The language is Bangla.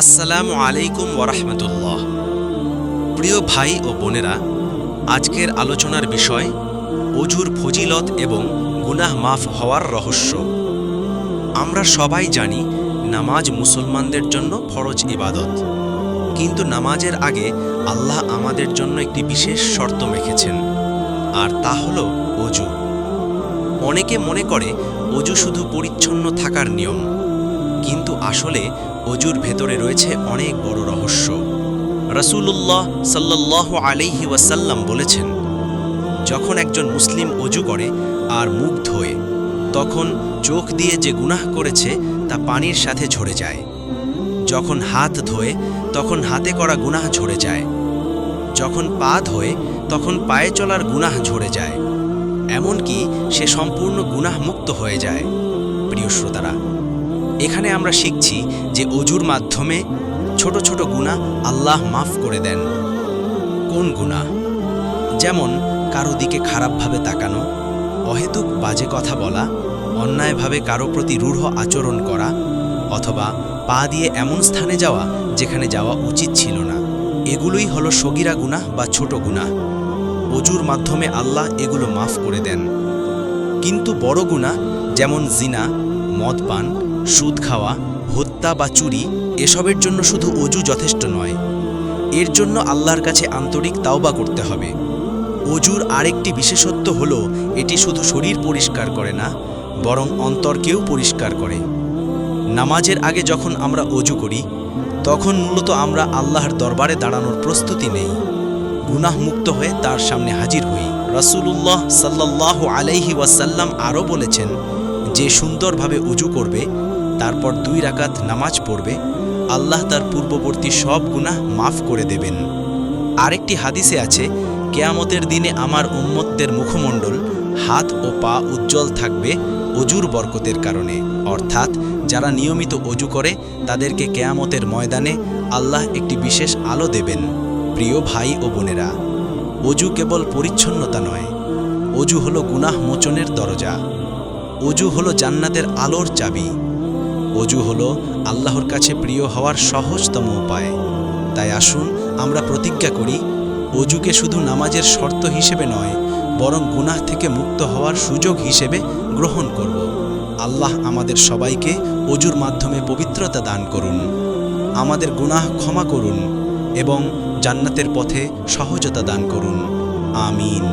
আসসালামু আলাইকুম ওরহমতুল্লাহ প্রিয় ভাই ও বোনেরা, আজকের আলোচনার বিষয় অজুর ফজিলত এবং গুনাহ মাফ হওয়ার রহস্য। আমরা সবাই জানি নামাজ মুসলমানদের জন্য ফরজ ইবাদত। কিন্তু নামাজের আগে আল্লাহ আমাদের জন্য একটি বিশেষ শর্ত মেখেছেন, আর তা হল অজু অনেকে মনে করে অজু শুধু পরিচ্ছন্ন থাকার নিয়ম কিন্তু আসলে অজুর ভেতরে রয়েছে অনেক বড় রহস্য। রসুল্লাহ সাল্লাহ আলাইহি ওয়াসাল্লাম বলেছেন, যখন একজন মুসলিম অজু করে আর মুখ ধোয়ে, তখন চোখ দিয়ে যে গুনাহ করেছে তা পানির সাথে ঝরে যায়। যখন হাত ধোয়ে, তখন হাতে করা গুনাহ ঝরে যায়। যখন পা ধোয়ে, তখন পায়ে চলার গুনাহ ঝরে যায়। এমনকি সে সম্পূর্ণ গুনাহ মুক্ত হয়ে যায়। প্রিয় শ্রোতারা এখানে আমরা শিখছি যে অজুর মাধ্যমে ছোট ছোট গুনাহ আল্লাহ মাফ করে দেন। কোন গুনাহ? যেমন কারও দিকে খারাপভাবে তাকানো, অহেতুক বাজে কথা বলা, অন্যায়ভাবে কারও প্রতি রূঢ় আচরণ করা, অথবা পা দিয়ে এমন স্থানে যাওয়া যেখানে যাওয়া উচিত ছিল না। এগুলোই হলো সগিরা গুনাহ বা ছোট গুনাহ। অজুর মাধ্যমে আল্লাহ এগুলো মাফ করে দেন। কিন্তু বড় গুনাহ, যেমন জিনা, মদ পান সুদ খাওয়া, হত্যা বা চুরি এসবের জন্য শুধু অজু যথেষ্ট নয়। এর জন্য আল্লাহর কাছে আন্তরিক তাওবা করতে হবে। অজুর আরেকটি বিশেষত্ব হল, এটি শুধু শরীর পরিষ্কার করে না, বরং অন্তরকেও পরিষ্কার করে। নামাজের আগে যখন আমরা অজু করি, তখন মূলত আমরা আল্লাহর দরবারে দাঁড়ানোর প্রস্তুতি নেই। গুনাহ মুক্ত হয়ে তার সামনে হাজির হই। রাসূলুল্লাহ সাল্লাল্লাহু আলাইহি ওয়াসাল্লাম আরও বলেছেন, যে সুন্দরভাবে অজু করবে তারপর দুই রাকাত নামাজ পড়বে, আল্লাহ তার পূর্ববর্তী সব গুনাহ মাফ করে দেবেন। আরেকটি হাদিসে আছে, কেয়ামতের দিনে আমার উম্মতদের মুখমণ্ডল হাত ও পা উজ্জ্বল থাকবে অজুর বরকতের কারণে। অর্থাৎ যারা নিয়মিত অজু করে, তাদেরকে কেয়ামতের ময়দানে আল্লাহ একটি বিশেষ আলো দেবেন। প্রিয় ভাই ও বোনেরা, অজু কেবল পরিচ্ছন্নতা নয়, অজু হলো গুনাহ মোচনের দরজা। অজু হলো জান্নাতের আলোর চাবি। অজু হলো আল্লাহর কাছে প্রিয় হওয়ার সহজতম উপায়। তাই আসুন, আমরা প্রতিজ্ঞা করি, অজুকে শুধু নামাজের শর্ত হিসেবে নয়, বরং গুনাহ থেকে মুক্ত হওয়ার সুযোগ হিসেবে গ্রহণ করব। আল্লাহ আমাদের সবাইকে অজুর মাধ্যমে পবিত্রতা দান করুন। আমাদের গুনাহ ক্ষমা করুন এবং জান্নাতের পথে সহজতা দান করুন। আমিন।